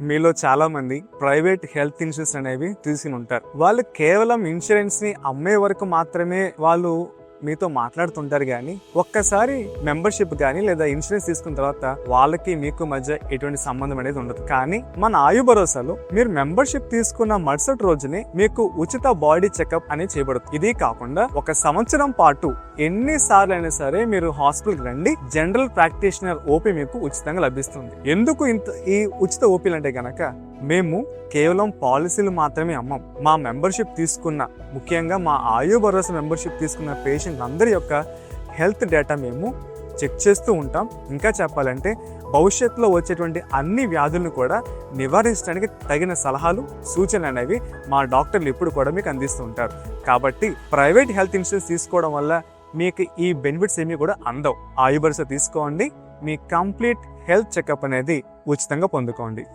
మీలో చాలా మంది ప్రైవేట్ హెల్త్ ఇన్సూరెన్స్ అనేవి తీసుకుని ఉంటారు. వాళ్ళు కేవలం ఇన్సూరెన్స్ని అమ్మే వరకు మాత్రమే వాళ్ళు మీతో మాట్లాడుతుంటారు కానీ ఒక్కసారి మెంబర్షిప్ కానీ లేదా ఇన్సూరెన్స్ తీసుకున్న తర్వాత వాళ్ళకి మీకు మధ్య ఎటువంటి సంబంధం అనేది ఉండదు. కానీ మన ఆయు భరోసాలో మీరు మెంబర్షిప్ తీసుకున్న మరుసటి రోజునే మీకు ఉచిత బాడీ చెకప్ అనేది చేయబడుతుంది. ఇది కాకుండా ఒక సంవత్సరం పాటు ఎన్ని సార్లు అయినా సరే మీరు హాస్పిటల్కి రండి జనరల్ ప్రాక్టీషనర్ ఓపీ మీకు ఉచితంగా లభిస్తుంది. ఎందుకు ఇంత ఈ ఉచిత ఓపీలు అంటే గనక మేము కేవలం పాలసీలు మాత్రమే అమ్మం. మా మెంబర్షిప్ తీసుకున్న ముఖ్యంగా మా ఆయు భరోసా మెంబర్షిప్ తీసుకున్న పేషెంట్ అందరి యొక్క హెల్త్ డేటా మేము చెక్ చేస్తూ ఉంటాం. ఇంకా చెప్పాలంటే భవిష్యత్తులో వచ్చేటువంటి అన్ని వ్యాధులను కూడా నివారించడానికి తగిన సలహాలు సూచనలు అనేవి మా డాక్టర్లు ఇప్పుడు కూడా మీకు అందిస్తూ ఉంటారు. కాబట్టి ప్రైవేట్ హెల్త్ ఇన్సూరెన్స్ తీసుకోవడం వల్ల మీకు ఈ బెనిఫిట్స్ ఏమీ కూడా అందవు. ఆయు భరోసా తీసుకోండి. మీ కంప్లీట్ హెల్త్ చెకప్ అనేది ఉచితంగా పొందుకోండి.